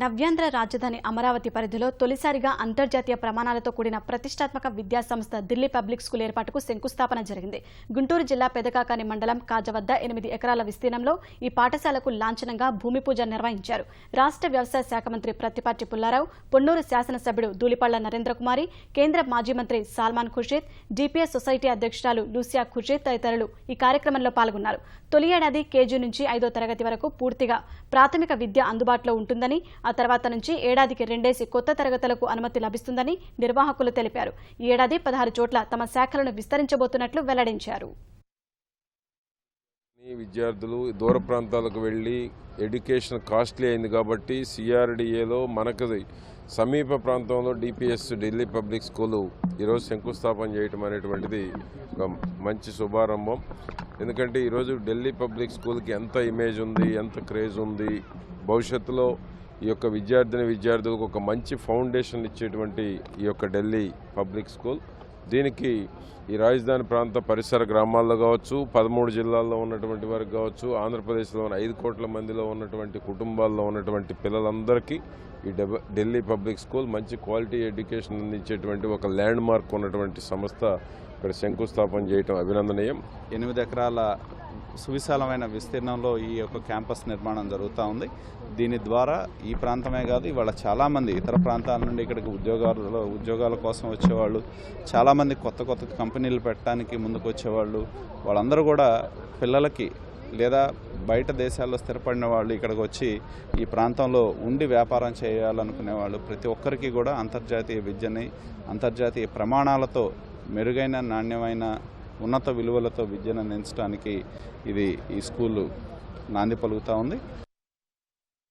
నవ్యాంధ్ర రాజధాని అమరావతి పరిధిలో తొలిసారిగా అంతర్జాతీయ ప్రమాణాలతో కూడిన ప్రతిష్టాత్మక విద్యా సంస్థ ఢిల్లీ పబ్లిక్ స్కూల్ ఏర్పాటుకు శంకుస్థాపన జరిగింది. గుంటూరు జిల్లా పెదకాకాని మండలం కాజ వద్ద ఎనిమిది ఎకరాల విస్తీర్ణంలో ఈ పాఠశాలకు లాంఛనంగా భూమి పూజ నిర్వహించారు. రాష్ట్ర వ్యవసాయ శాఖ మంత్రి ప్రత్తిపాటి పుల్లారావు పొన్నూరు శాసనసభ్యుడు ధూళిపళ్ళ నరేంద్రకుమారి కేంద్ర మాజీ మంత్రి సాల్మాన్ ఖుర్షీద్ జీపీఎస్ సొసైటీ అధ్యక్షురాలు లూసియా ఖుర్షీద్ తదితరులు ఈ కార్యక్రమంలో పాల్గొన్నారు. తొలి ఏడాది కేజీ నుంచి ఐదో తరగతి వరకు పూర్తిగా ప్రాథమిక విద్య అందుబాటులో ఉంటుందని ఆ తర్వాత నుంచి ఏడాదికి రెండేసి కొత్త తరగతులకు అనుమతి లభిస్తుందని నిర్వాహకులు తెలిపారు. ఈ ఏడాది పదహారు చోట్ల తమ శాఖలను విస్తరించబోతున్నట్లు వెల్లడించారు. విద్యార్థులు దూర ప్రాంతాలకు వెళ్ళి ఎడ్యుకేషన్ కాస్ట్లీ అయింది కాబట్టి సిఆర్డిఏలో మనకు సమీప ప్రాంతంలో డిపిఎస్ ఢిల్లీ పబ్లిక్ స్కూలు ఈరోజు శంకుస్థాపన చేయటం అనేటువంటిది ఒక మంచి శుభారంభం. ఎందుకంటే ఈరోజు ఢిల్లీ పబ్లిక్ స్కూల్కి ఎంత ఇమేజ్ ఉంది ఎంత క్రేజ్ ఉంది భవిష్యత్తులో ఈ యొక్క విద్యార్థిని విద్యార్థులకు ఒక మంచి ఫౌండేషన్ ఇచ్చేటువంటి ఈ యొక్క ఢిల్లీ పబ్లిక్ స్కూల్. దీనికి ఈ రాజధాని ప్రాంత పరిసర గ్రామాల్లో కావచ్చు పదమూడు జిల్లాల్లో ఉన్నటువంటి వారికి కావచ్చు ఆంధ్రప్రదేశ్లో ఉన్న ఐదు కోట్ల మందిలో ఉన్నటువంటి కుటుంబాల్లో ఉన్నటువంటి పిల్లలందరికీ ఈ ఢిల్లీ పబ్లిక్ స్కూల్ మంచి క్వాలిటీ ఎడ్యుకేషన్ అందించేటువంటి ఒక ల్యాండ్ మార్క్ ఉన్నటువంటి సంస్థ ఇక్కడ శంకుస్థాపన చేయటం అభినందనీయం. ఎనిమిది ఎకరాల సువిశాలమైన విస్తీర్ణంలో ఈ యొక్క క్యాంపస్ నిర్మాణం జరుగుతూ ఉంది. దీని ద్వారా ఈ ప్రాంతమే కాదు ఇవాళ చాలామంది ఇతర ప్రాంతాల నుండి ఇక్కడికి ఉద్యోగాలు ఉద్యోగాల కోసం వచ్చేవాళ్ళు చాలామంది కొత్త కొత్త కంపెనీలు పెట్టడానికి ముందుకు వచ్చేవాళ్ళు వాళ్ళందరూ కూడా పిల్లలకి లేదా బయట దేశాల్లో స్థిరపడిన వాళ్ళు ఇక్కడికి వచ్చి ఈ ప్రాంతంలో ఉండి వ్యాపారం చేయాలనుకునే వాళ్ళు ప్రతి ఒక్కరికి కూడా అంతర్జాతీయ విద్యని అంతర్జాతీయ ప్రమాణాలతో మెరుగైన నాణ్యమైన ఉన్నత విలువలతో విద్యను అందించడానికి ఇది ఈ స్కూలు నాంది పలుకుతూ ఉంది.